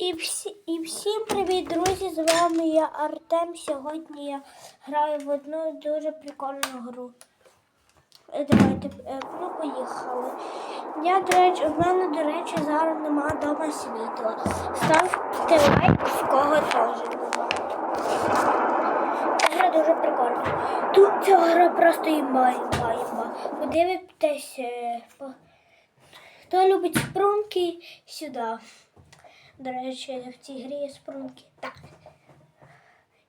І, всі, і всім привіт, друзі! З вами я Артем. Сьогодні я граю в одну дуже прикольну гру. Е, Давайте, е, ну поїхали. Я, до речі, в мене, до речі, зараз немає вдома світла. Ставте лайк, в кого теж немає. Гра дуже прикольна. Тут ця гра просто імба, імба, імба. Подивитесь, е, хто любить спрунки, сюди. До речі, в цій грі є спрунки. Так.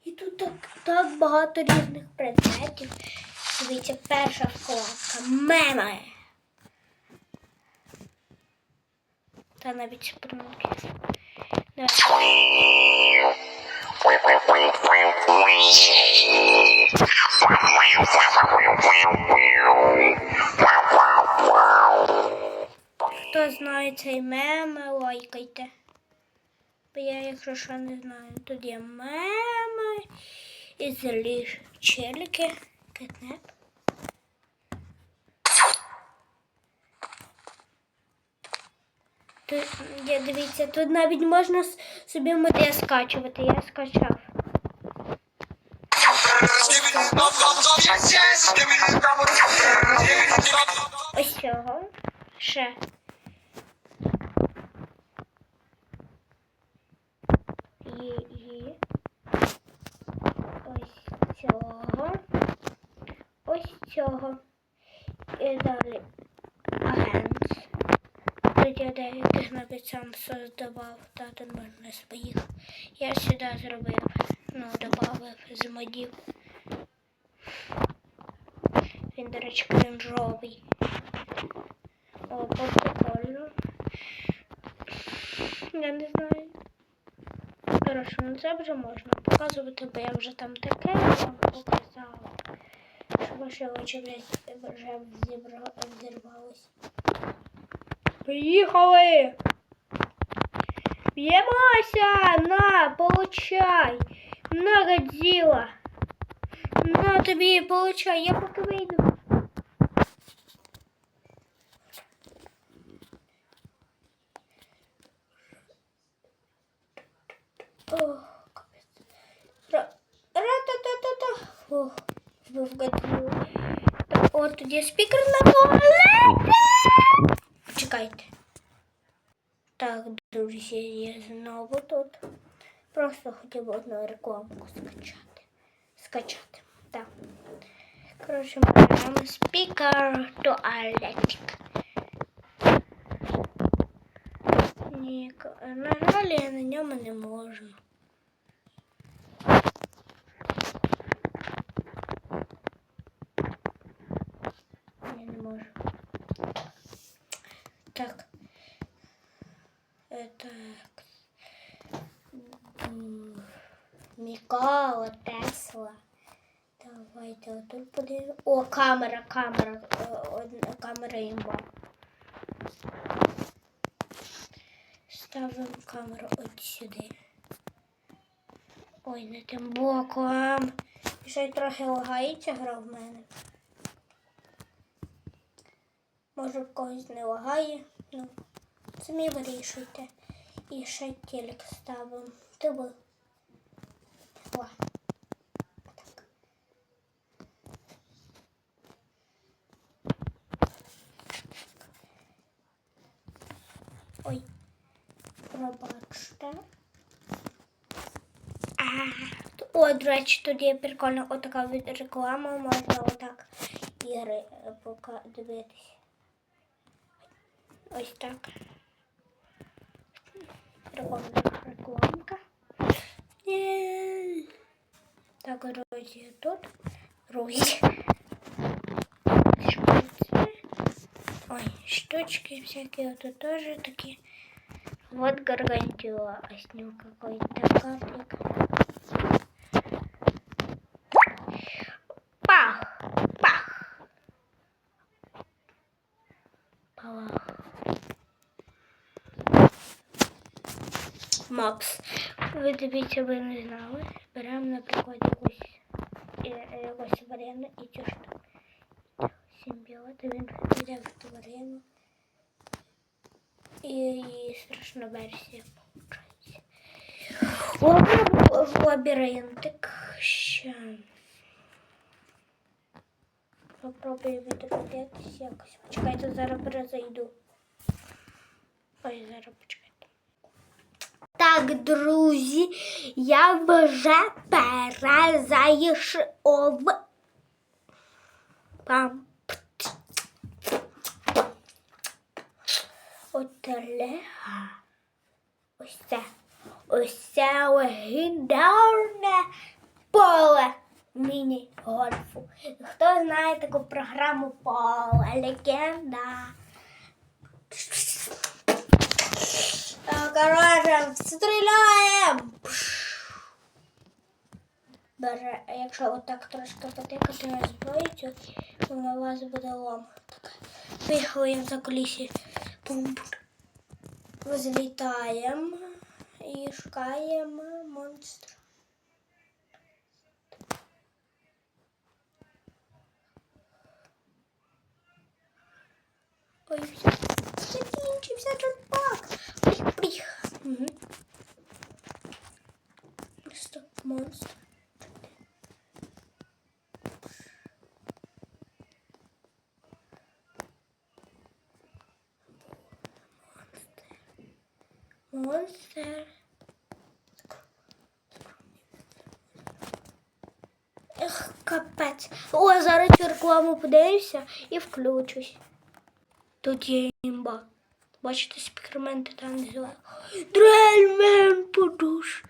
І тут так, так багато різних предметів. Дивіться, перша вкладка. Меми. Та навіть спрунки. Хто знає цей мем, лайкайте. Бо я, якщо що не знаю, тут є меми і злі челіки. Кетнеп. Тут, я дивіться, тут навіть можна собі моди скачувати. Я скачав. Ось цього. Ще. І, і. Ось цього. Ось цього. І далі агент. Тут я деяких навіть сам создавав, та тут можна своїх. Я сюди зробив, ну, додав з модів. Він, до речі, кринжовий. О, прикольно. Я не знаю. Хорошо, ну це вже можна показувати, бо я вже там таке вам показала. Що ваші очі вже, вже зібра- взірвались. Приїхали! Б'ємося! На, получай! На, Годзіла! На тобі, получай, я поки вийду. є спікер на туалеті. Чекайте. Так, друзі, я знову тут. Просто хотів одну рекламку скачати. Скачати. Так. Коротше, ми беремо спікер туалетик. Ні, к- на жаль, я на ньому не можу. Так. Это м, Тесла. Давайте отут подивимось. О, камера, камера. Одна- Камера імба. Ставимо камеру от сюди. Ой, не тим боком. Ще й трохи лагається гра в мене. Може в когось не лагає. Ну, самі вирішуйте. І ще телек ставимо. Тебе. О. Так. Ой. Пробачте. О, до речі, тут є прикольна отака від реклама, можна отак ігри пока дивитись. Ось так. Прикольна рекламка. Є. Так, друзі, тут. Друзі. Шприцы. Ой, штучки всякие тут тоже такие. Вот гаргантюа, а с ним какой-то карлик. Мопс. Ви дивіться, ви не знали. Беремо, наприклад, якусь, е, якусь варену і цю штуку. Симбіот, він піде в тварину. І, і страшна версія виходить. В лабіринтик ще. Попробую відродитись якось. Почекайте, зараз перезайду. Ой, зараз почекайте. Так, друзі, я вже перезайшов. Пам. Отелега. Ось це. Ось це легендарне поле міні-гольфу. Хто знає таку програму поле? Легенда. Е, Коротше, стріляємо. Даже якщо отак трошки потикати зброю, то на вас буде лом. Так, за колісі. Пум. Злітаємо і шукаємо монстра. Ой. Закінчився джетпак. Ой, пріх. Угу. Стоп, монстр. Монстр. Ех, капець. О, зараз цю рекламу подивлюся і включусь. Тут є імба. Бачите, спікерменти там взяли. Дрельмен подушка.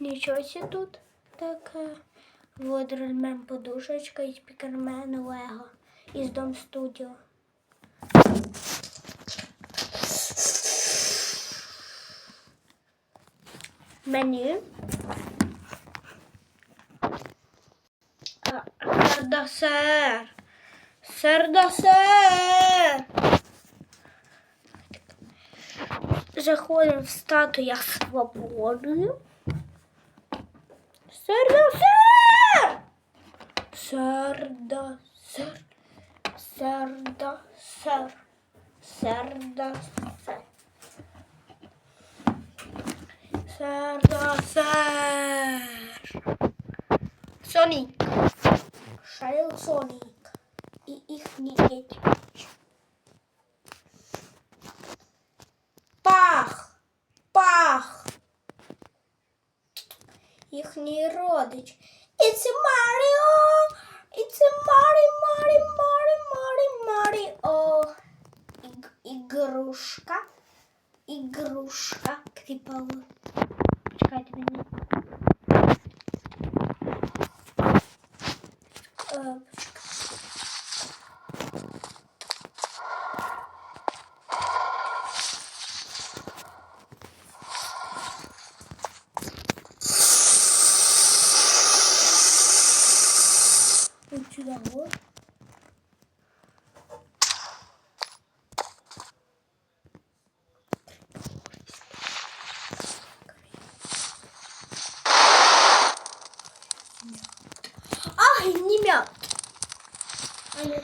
Нічого себе тут таке. Вот дрельмен подушечка і спікермен Лего із Дом Студіо. Меню. А, Сердосер. Сердосер. Заходимо в статуя свободи. Сердосер. Сердосер. Сердосер. Сердосер. Сердосер. Сонік. Шайл Сонік. І їхній діть. Пах! Ігрушка. Ігрушка. Кріпова. Почекайте мені. Е, Вот сюда вот.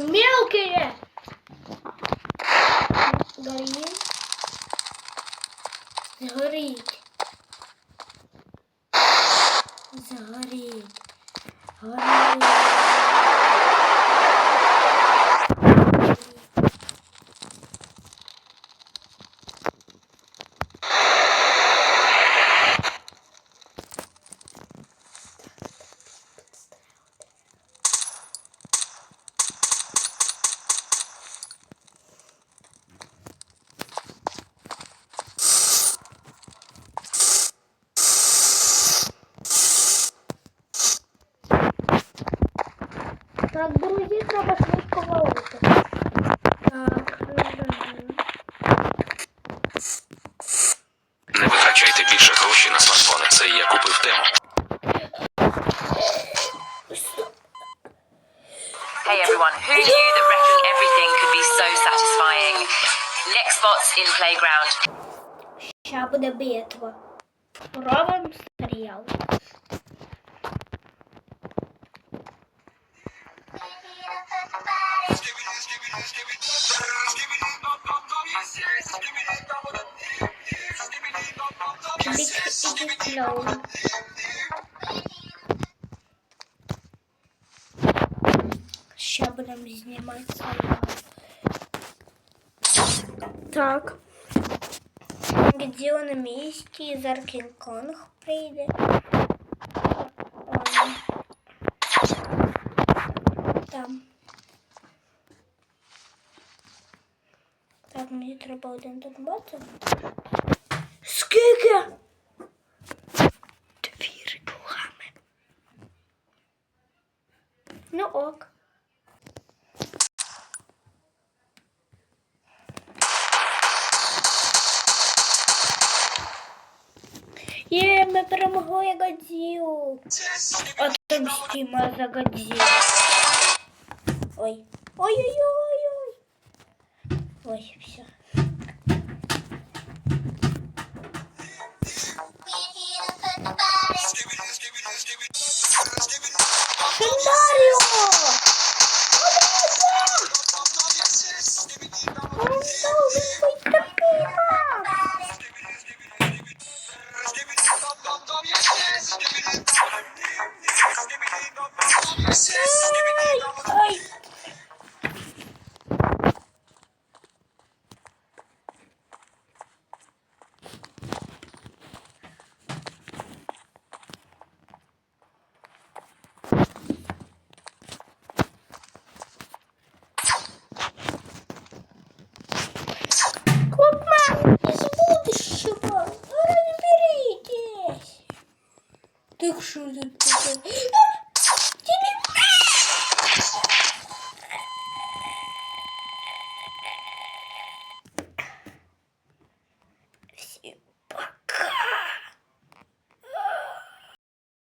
Meu quem é? На друзі треба швидко валити. Так, Не витрачайте більше гроші на смартфони. Це я купив тему. Hey everyone, who knew that wrecking everything could be so satisfying? Next spots in playground. Ща буде битва. Робимо стріл. Big Clown. Ще будемо знімати. Так. Где он на месте? И зараз Кинг-Конг прийде. треба один тут бати. Скільки? Дві реклами. Ну ок. Є, ми перемогли Годзілу. Отомстимо за Годзілу. Ой. Ой-ой-ой-ой. Ой, все.